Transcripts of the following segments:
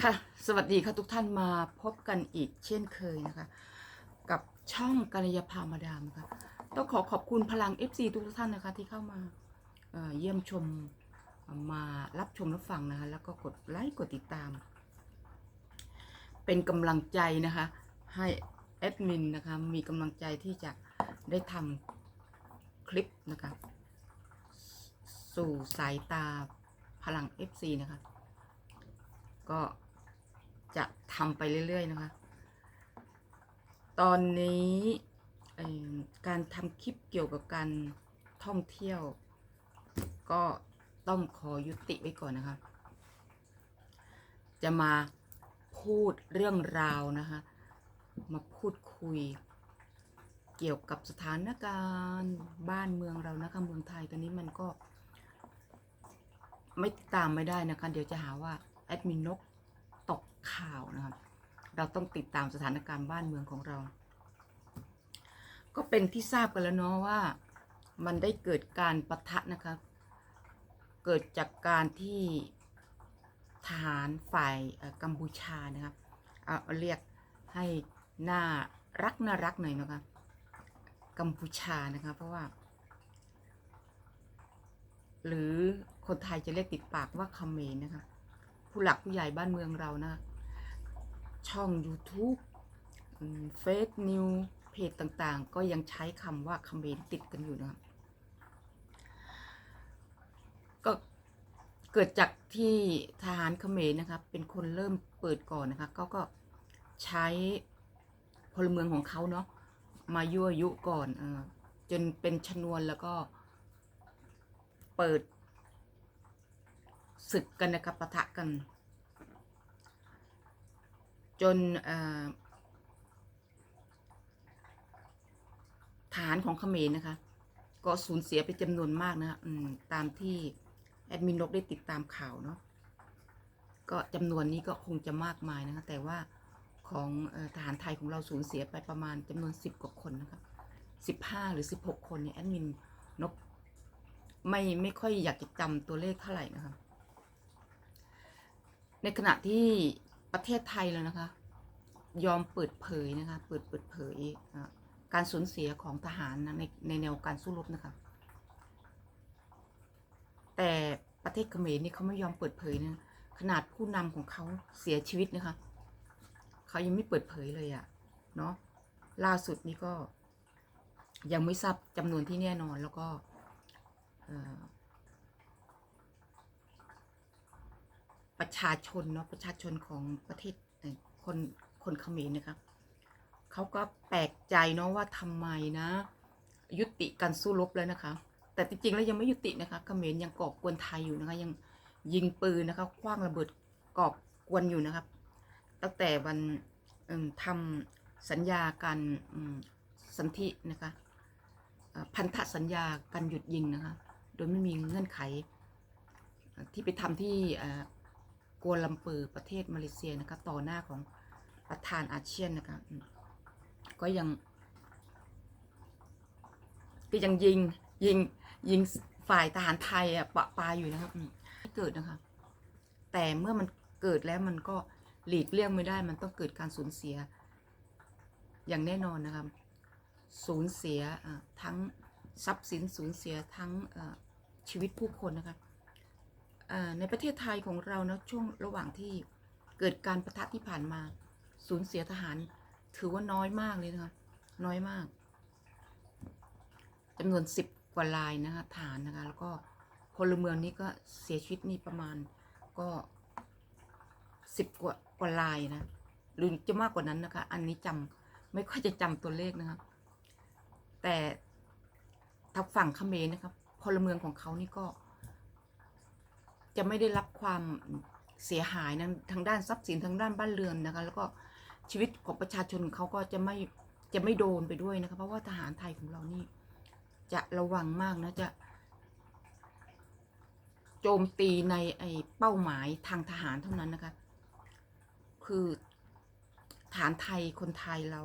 ค่ะ สวัสดีค่ะทุกท่านมาพบกันอีกเช่นเคยนะคะ กับช่องกัลยาภามาดามค่ะต้องขอขอบคุณพลัง FC ทุกท่านนะคะ ที่เข้ามาเเยี่ยมชมมารับชมรับฟังนะคะ แล้วก็กดไลค์กดติดตาม เป็นกำลังใจนะคะ ให้แอดมินนะคะ มีกำลังใจที่จะได้ทำคลิปนะคะ สู่สายตาพลัง FC นะคะก็ จะทำไปเรื่อยๆนะคะ ตอนนี้การทำคลิปเกี่ยวกับการท่องเที่ยว ก็ต้องขอยุติไว้ก่อนนะคะ จะมาพูดเรื่องราวนะคะ มาพูดคุย เกี่ยวกับสถานการณ์บ้านเมืองเรานะคะเมืองไทยตอนนี้มันก็ ไม่ตามไม่ได้นะคะ เดี๋ยวจะหาว่าแอดมินนก ข่าวนะครับเราต้องติดตามสถานการณ์บ้านเมืองของเรา ก็เป็นที่ทราบกันแล้วเนาะว่ามันได้เกิดการประทะนะคะเกิดจากการที่ทหารฝ่ายกัมพูชานะครับเอาเรียกให้น่ารักน่ารักหน่อยนะคะกัมพูชานะคะเพราะว่า หรือคนไทยจะเรียกติดปากว่าคเขมรนะคะผู้หลักผู้ใหญ่บ้านเมืองเรานะ ช่อง YouTube เฟซนิวเพจต่างๆ ก็ยังใช้คำว่าเมรติดกันอยู่นะครับก็เกิดจากที่ทหารเขมรนะครับ เป็นคนเริ่มเปิดก่อนนะคะก็ก็ใช้พลเมืองของเขาเนาะมายั่วยุก่อนเออจนเป็นชนวนแล้วก็เปิดศึกกันนะครับปะทะกัน จนฐานของเขมรนะคะ ก็สูญเสียไปจำนวนมากนะคะตามที่แอดมินนกได้ติดตามข่าวเนาะก็จำนวนนี้ก็คงจะมากมายนะคะ แต่ว่าของทหารไทยของเราสูญเสียไปประมาณจำนวนสิบกว่าคนนะคะสิบห้าหรือสิบหกคนเนี่ยแอดมินนกไม่ไม่ค่อยอยากจะจำตัวเลขเท่าไหร่นะคะ ในขณะที่ ประเทศไทยแล้วนะคะ ยอมเปิดเผยนะคะ เปิดเปิดเผยการสูญเสียของทหารนะในในแนวการสู้รบนะคะ แต่ประเทศเขมรนี่เขาไม่ยอมเปิดเผยนะขนาดผู้นำของเขาเสียชีวิตนะคะเขายังไม่เปิดเผยเลยอะเนาะล่าสุดนี่ก็ยังไม่ทราบจำนวนที่แน่นอนแล้วก็ เอ่อ ประชาชนเนาะประชาชนของประเทศคนคนเขมรนะคะเขาก็แปลกใจเนาะว่าทำไมนะ ยุติการสู้รบแล้วนะคะ แต่จริงๆแล้วยังไม่ยุตินะคะเขมรยังก่อกวนไทยอยู่นะคะ ยังยิงปืนนะคะคว้างระเบิดก่อกวนอยู่นะครับ ตั้งแต่วันเอิ่มทำสัญญาการสันธินะคะพันธสัญญาการหยุดยิงนะคะ โดยไม่มีเงื่อนไขที่ไปทำที่ กัวลัมเปอร์ประเทศมาเลเซียนะคะต่อหน้าของประธานอาเซียนนะคะก็ยังก็ยังยิงยิงยิงฝ่ายทหารไทยอะปะปาอยู่นะครับเกิดนะคะ แต่เมื่อมันเกิดแล้วมันก็หลีกเลี่ยงไม่ได้ มันต้องเกิดการสูญเสีย อย่างแน่นอนนะครับ สูญเสียทั้งทรัพย์สินสูญเสียทั้งชีวิตผู้คนนะคะอ่า ในประเทศไทยของเรานะช่วงระหว่างที่เกิดการประทะที่ผ่านมา สูญเสียทหาร ถือว่าน้อยมากเลยนะคะน้อยมากจำนวนสิบกว่าลายนะคะฐานนะคะแล้วก็พลเมืองนี้ก็เสียชีวิตนี่ประมาณก็สิบกว่ากว่าลายนะหรือจะมากกว่านั้นนะคะ อันนี้จำไม่ค่อยจะจำตัวเลขนะคะแต่ทางฝั่งเขมรนะครับพลเมืองของเขานี่ก็ จะไม่ได้รับความเสียหายนะทางด้านทรัพย์สินทางด้านบ้านเรือนนะคะ แล้วก็ชีวิตของประชาชนเขาก็จะไม่จะไม่โดนไปด้วยนะคะ เพราะว่าทหารไทยของเรานี่ จะระวังมากนะจะ โจมตีในไอเป้าหมายทางทหารเท่านั้นนะคะ คือฐานไทยคนไทยเรา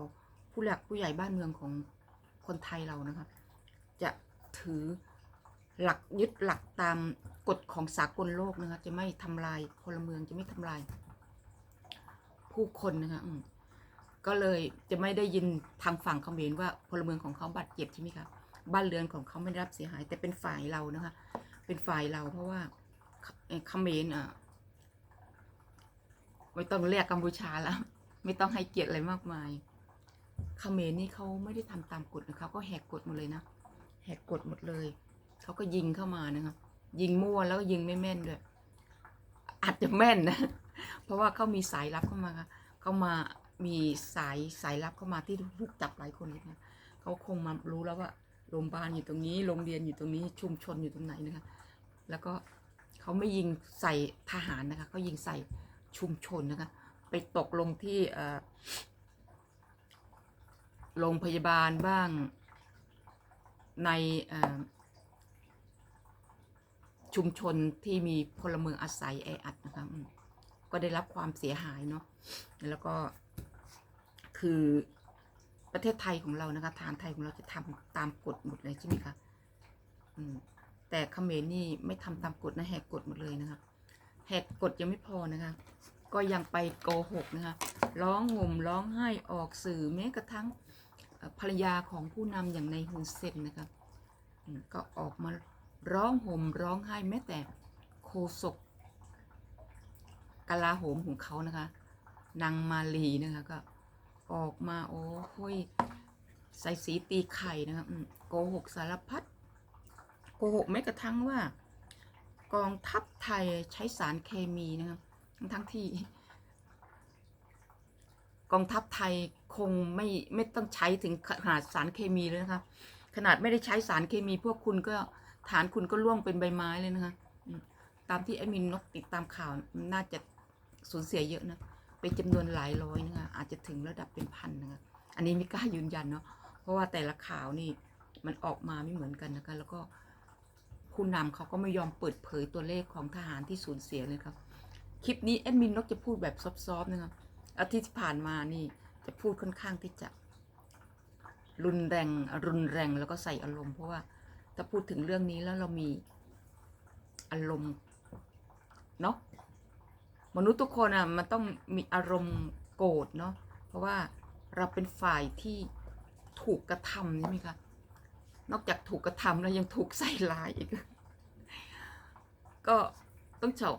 ผู้หลักผู้ใหญ่บ้านเมืองของคนไทยเรานะคะ จะถือหลักยึดหลักตาม กฎของสากลโลกนะคะจะไม่ทำลายพลเมืองจะไม่ทำลาย ผู้คนนะคะก็เลยจะไม่ได้ยินทางฝั่งเขมรว่าพลเมืองของเขาบาดเจ็บใช่ไหมคะบ้านเรือนของเขาไม่ได้รับเสียหาย แต่เป็นฝ่ายเรานะคะ เป็นฝ่ายเราเพราะว่าเอ่อเขมรอะไม่ต้องเรียกกัมพูชาแล้วไม่ต้องให้เกียรติอะไรมากมายเขมรนี่เขาไม่ได้ทำตามกฎนะคะก็แหกกฎหมดเลยนะแหกกฎหมดเลย เขาก็ยิงเข้ามานะคะ ยิงมั่วแล้วก็ยิงไม่แม่นด้วยอาจจะแม่นนะ เพราะว่าเขามีสายลับเข้ามาเขามามีสายสายลับเข้ามาที่ถูกจับหลายคนเลยนะเขาคงมารู้แล้วว่าโรงพยาบาลอยู่ตรงนี้โรงเรียนอยู่ตรงนี้ชุมชนอยู่ตรงไหนนะคะ แล้วก็เขาไม่ยิงใส่ทหารนะคะเขายิงใส่ชุมชนนะคะ ไปตกลงที่โรงพยาบาลบ้างใน ชุมชนที่มีพลเมืองอาศัยแออัดนะคะก็ได้รับความเสียหายเนาะแล้วก็คือประเทศไทยของเรานะคะ ทารไทยของเราจะทำตามกฎหมดเลยใช่ไหมคะอืมแต่เขมรนี่ไม่ทำตามกฎนะแหกกฎหมดเลยนะคะแหกกฎยังไม่พอนะคะ ก็ยังไปโกหกนะคะร้องห่มร้องไห้ออกสื่อแม้กระทั่งภรรยาของผู้นำอย่างในฮุนเซนนะคะก็ออกมา ร้องห่มร้องไห้แม้แต่โคศกกลาโหมของเขานะคะนางมาลีนะคะก็ออกมาโอ้โห้ยใส่สีตีไข่นะคะโกหกสารพัดโกหกแม้กระทั่งว่า กองทัพไทยใช้สารเคมีนะครับทั้งที่ กองทัพไทยคงไม่ไม่ต้องใช้ถึงขนาดสารเคมีเลยนะคะขนาดไม่ได้ใช้สารเคมีพวกคุณก็ ฐานคุณก็ล่วงเป็นใบไม้เลยนะคะตามที่แอดมินนกติดตามข่าวน่าจะสูญเสียเยอะนะเป็นจำนวนหลายร้อยนะคะอาจจะถึงระดับเป็นพันนะคะอันนี้ไม่กล้ายืนยันเนาะเพราะว่าแต่ละข่าวนี่มันออกมาไม่เหมือนกันนะคะแล้วก็ผู้นำเขาก็ไม่ยอมเปิดเผยตัวเลขของทหารที่สูญเสียเลยครับคลิปนี้แอดมินนกจะพูดแบบซอฟๆนะครับอาทิตย์ที่ผ่านมานี่จะพูดค่อนข้างที่จะรุนแรงรุนแรงแล้วก็ใส่อารมณ์เพราะว่า ถ้าพูดถึงเรื่องนี้แล้วเรามีอารมณ์เนาะมนุษย์ทุกคนอะมันต้องมีอารมณ์โกรธเนาะเพราะว่าเราเป็นฝ่ายที่ถูกกระทำใช่ไหมคะนอกจากถูกกระทำแล้วยังถูกใส่ร้ายอีก ก็ต้องเฉา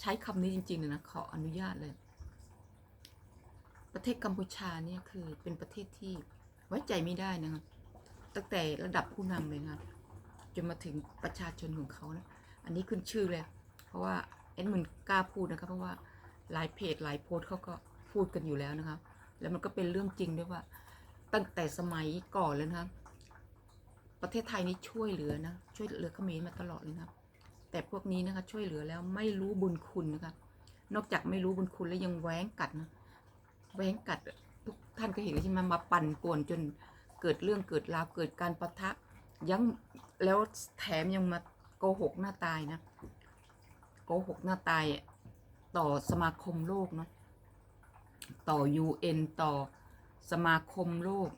ใช้คำนี้จริงๆเลยนะขออนุญาตเลย ประเทศกัมพูชาเนี่ยคือเป็นประเทศที่ไว้ใจไม่ได้นะครับตั้งแต่ระดับผู้นำเลยนะครับ จนมาถึงประชาชนของเขานะอันนี้ขึ้นชื่อเลย เพราะว่าเอ็นมันกล้าพูดนะครับเพราะว่าหลายเพจหลายโพสต์เขาก็พูดกันอยู่แล้วนะครับแล้วมันก็เป็นเรื่องจริงด้วยว่า ตั้งแต่สมัยก่อนเลยนะครับประเทศไทยนี่ช่วยเหลือนะ ช่วยเหลือเขมรมาตลอดเลยนะครับแต่พวกนี้นะคะ ช่วยเหลือแล้วไม่รู้บุญคุณนะคะ นอกจากไม่รู้บุญคุณแล้วยังแหวงกัดนะแหวงกัดทุกท่านก็เห็นใช่ไหมมาปั่นป่วนจนเกิดเรื่องเกิดราวเกิดการประทะ ยังแล้วแถมยังมาโกหกหน้าตายนะโกหกหน้าตายต่อสมาคมโลกเนาะต่อ UN ต่อสมาคมโลก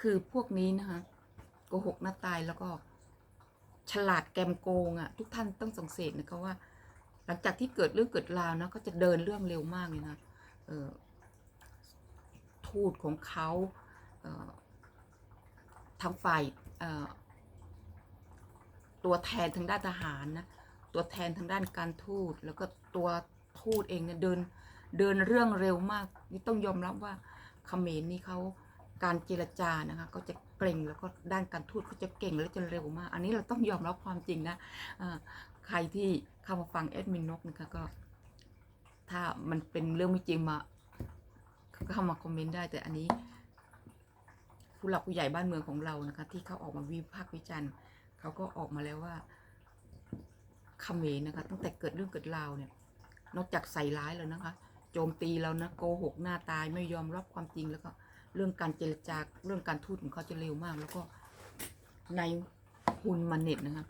คือพวกนี้นะคะโกหกหน้าตายแล้วก็ฉลาดแกมโกงอะ่ะ ทุกท่านต้องสังเกตนะคะว่า หลังจากที่เกิดเรื่องเกิดราวนะก็จะเดินเรื่องเร็วมากเลยนะออทูตของเขาเออ ทางฝ่ายตัวแทนทางด้านทหารนะตัวแทนทางด้านการทูตแล้วก็ตัวทูตเองเนี่ยเดินเดินเรื่องเร็วมากนี่ต้องยอมรับว่าเขมรนี่เขาการเจรจานะคะเขาจะเก่งแล้วก็ด้านการทูตเขาจะเก่งและจะเร็วมาก อันนี้เราต้องยอมรับความจริงนะใครที่เข้ามาฟังแอดมินนกนะคะก็ ถ้ามันเป็นเรื่องไม่จริงมาก็เข้ามาคอมเมนต์ได้แต่อันนี้ ผู้หลักผู้ใหญ่บ้านเมืองของเรานะคะ ที่เขาออกมาวิพากษ์วิจารณ์เขาก็ออกมาแล้วว่าเขมรนะคะ ตั้งแต่เกิดเรื่องเกิดราวเนี่ย นอกจากใส่ร้ายแล้วนะคะ โจมตีเรานะโกหกหน้าตายไม่ยอมรับความจริงแล้วก็เรื่องการเจรจาเรื่องการทูตของเขาจะเร็วมาก แล้วก็ในฮุนมันเน็ตนะคะ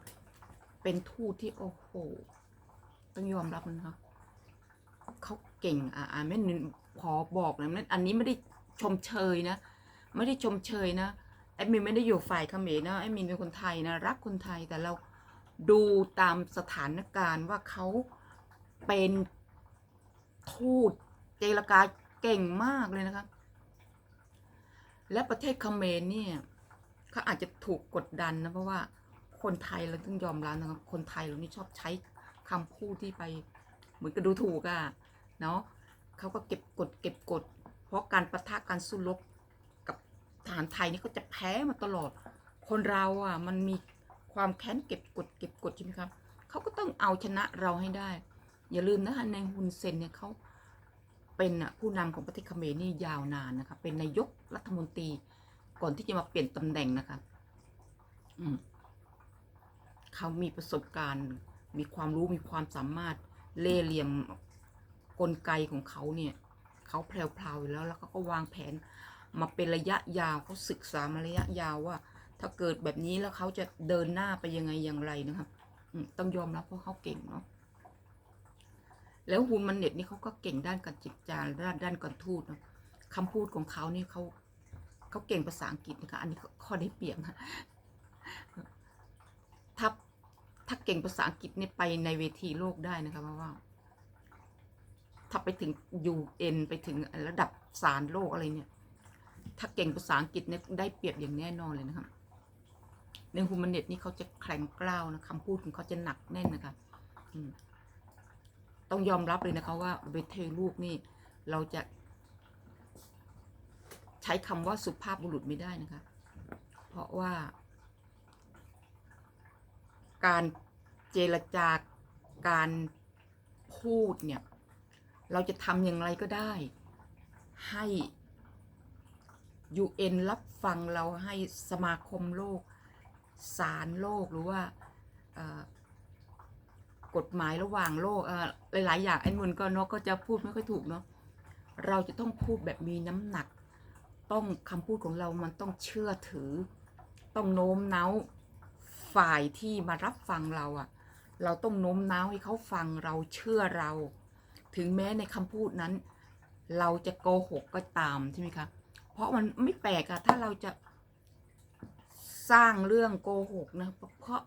เป็นทูตที่โอ้โหต้องยอมรับนะคะเขาเก่งอ่าอ่าแม่นพอบอกนะนั่นอันนี้ไม่ได้ชมเชยนะ ไม่ได้ชมเชยนะแอดมินไม่ได้อยู่ฝ่ายเขมรนะแอดมินเป็นคนไทยนะรักคนไทยแต่เราดูตามสถานการณ์ว่าเขาเป็นทูตเจรจาเก่งมากเลยนะคะ และประเทศเขมรเนี่ยเขาอาจจะถูกกดดันนะเพราะว่าคนไทยเราต้องยอมรับนะครับคนไทยเรานี่ชอบใช้คำพูดที่ไป เหมือนกับดูถูกอะเนาะเขาก็เก็บกดเก็บกด เพราะการประทะการสู้รบ ทหารไทยนี่เขาจะแพ้มาตลอด คนเราอะ มันมีความแค้นเก็บกดเก็บกดใช่ไหมครับเขาก็ต้องเอาชนะเราให้ได้ อย่าลืมนะคะในฮุนเซนเนี่ยเขาเป็นผู้นำของประเทศเขมรนี่ยาวนานนะคะเป็นนายกรัฐมนตรีก่อนที่จะมาเปลี่ยนตำแหน่งนะคะอืมเขามีประสบการณ์ มีความรู้มีความสามารถเล่เหลี่ยมกลไกของเขาเนี่ยเขาแพรวๆอยู่แล้วแล้วเขาก็วางแผน มาเป็นระยะยาวเขาศึกษามาระยะยาวว่า ถ้าเกิดแบบนี้แล้วเขาจะเดินหน้าไปยังไงอย่างไรนะครับต้องยอมรับเพราะเขาเก่งเนาะแล้วฮุนมันเน็ตนี่เขาก็เก่งด้านการจิตจารด้านด้านการทูตเนาะคำพูดของเขานี่เขาเขาเก่งภาษาอังกฤษนะคะอันนี้ข้อได้เปรียบนะถ้าถ้าเก่งภาษาอังกฤษเนี่ยไปในเวทีโลกได้นะคะเพราะว่า ถ้าไปถึง UN ไปถึงระดับศาลโลกอะไรเนี่ย ถ้าเก่งภาษาอังกฤษเนี่ยได้เปรียบอย่างแน่นอนเลยนะครับในฮูมันเน็ตนี่เขาจะแข็งกร้าวนะคำพูดของเขาจะหนักแน่นนะคะต้องยอมรับเลยนะคะว่าเวทีลูกนี่ เราจะ ใช้คำว่าสุภาพบุรุษไม่ได้นะคะ เพราะว่า การเจรจาการพูดเนี่ย เราจะทำอย่างไรก็ได้ ให้ UN รับฟังเราให้สมาคมโลกศาลโลกหรือว่ากฎหมายระหว่างโลกหลาย ๆ อย่างไอ้มุนก็เนาะก็จะพูดไม่ค่อยถูกเนาะเราจะต้องพูดแบบมีน้ำหนัก ต้องคำพูดของเรามันต้องเชื่อถือ ต้องโน้มน้าวฝ่ายที่มารับฟังเราอะเราต้องโน้มน้าวให้เขาฟังเราเชื่อเรา ถึงแม้ในคำพูดนั้น เราจะโกหกก็ตามใช่ไหมคะ เพราะมันไม่แปลกอะถ้าเราจะสร้างเรื่องโกหกนะเพราะ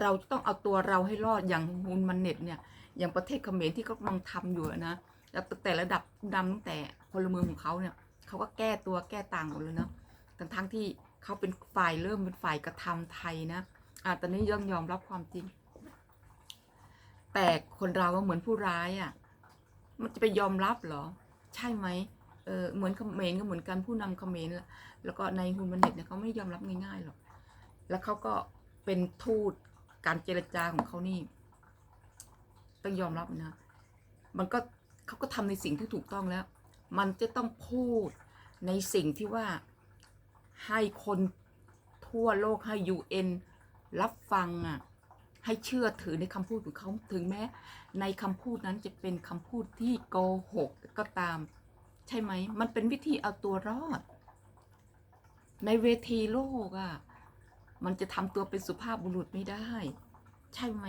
เราต้องเอาตัวเราให้รอดอย่างฮุนมันเน็ตเนี่ย อย่างประเทศเขมรที่เขากำลังทำอยู่นะแล้วแต่ระดับดำตั้งแต่พลเมืองของเขาเนี่ยเขาก็แก้ตัวแก้ต่างหมดเลยเนาะทั้งทั้งที่เขาเป็นฝ่ายเริ่มเป็นฝ่ายกระทำไทยนะอะตอนนี้ย่อมยอมรับความจริง แต่คนเราก็เหมือนผู้ร้ายอะ่ะ มันจะไปยอมรับเหรอ ใช่ไหม เออเหมือนเขมรก็เหมือนกันผู้นำเขมรแล้วแล้วก็ในฮุนมันเน็ตเนี่ยเขาไม่ยอมรับง่ายๆหรอกแล้วเขาก็เป็นทูตการเจรจาของเขานี่ต้องยอมรับนะมันก็เขาก็ทำในสิ่งที่ถูกต้องแล้ว มันจะต้องพูดในสิ่งที่ว่าให้คนทั่วโลกให้ UN รับฟังอะให้เชื่อถือในคำพูดของเขาถึงแม้ ในคำพูดนั้นจะเป็นคำพูดที่โกหกก็ตาม ใช่ไหม มันเป็นวิธีเอาตัวรอด ในเวทีโลกอะ มันจะทำตัวเป็นสุภาพบุรุษไม่ได้ ใช่ไหม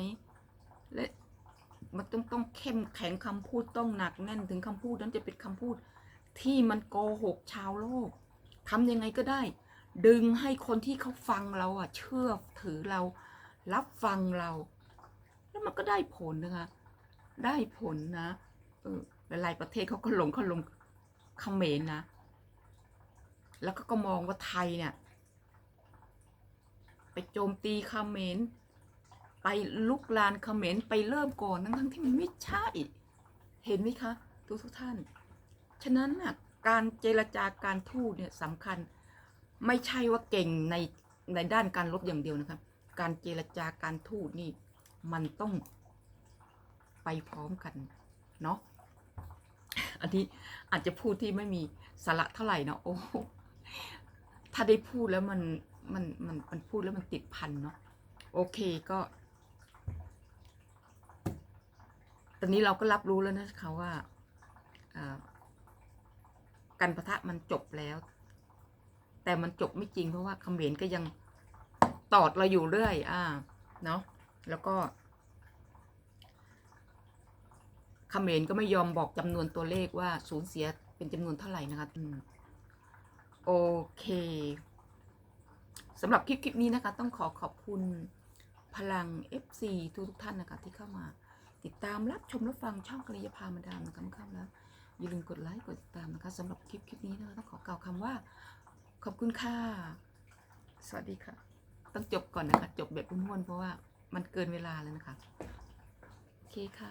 และมันต้องต้องเข้มแข็งคำพูดต้องหนักแน่นถึงคำพูดนั้นจะเป็นคำพูด ที่มันโกหกชาวโลกทำยังไงก็ได้ ดึงให้คนที่เขาฟังเราอะ เชื่อถือเรา รับฟังเรา แล้วมันก็ได้ผลนะคะ ได้ผลนะ เออหลายประเทศเขาก็ลงเขาลง เขมรนนะ แล้วก็ก็มองว่าไทยเนี่ย ไปโจมตีเขมรไปลุกลานเขมรไปเริ่มก่อนทั้งทั้งที่มันไม่ใช่ เห็นไหมคะ ทุกทุกท่าน ฉะนั้นน่ะการเจรจาการทูตเนี่ยสำคัญ ไม่ใช่ว่าเก่งในในด้านการลบอย่างเดียวนะครับ การเจรจาการทูตนี่มันต้องไปพร้อมกัน เนาะ อันนี้อาจจะพูดที่ไม่มีสาระเท่าไหร่เนาะโอ้ถ้าได้พูดแล้วมันมันมันมันพูดแล้วมันติดพันเนาะโอเคก็ ตอนนี้เราก็รับรู้แล้วนะคะว่าอ่าการประทะมันจบแล้ว แต่มันจบไม่จริงเพราะว่าคำเขมรก็ยังตอดเราอยู่เรื่อย อ่า เนาะแล้วก็ เขมรก็ไม่ยอมบอกจำนวนตัวเลขว่าสูญเสียเป็นจำนวนเท่าไหร่นะคะโอเคสำหรับคลิปคลิปนี้นะคะ ต้องขอขอบคุณพลัง FC ทุกทุกท่านนะคะ ที่เข้ามา ติดตามรับชมรับฟังช่องกริยาพามาดามนะคะค่ำแล้วอย่าลืมกดไลค์กดติดตามนะคะสำหรับคลิปคลิปนี้นะคะต้องขอกล่าวคำว่า ขอบคุณค่ะสวัสดีค่ะ ต้องจบก่อนนะคะ จบแบบม้วนๆเพราะว่ามันเกินเวลาแล้วนะคะ โอเคค่ะ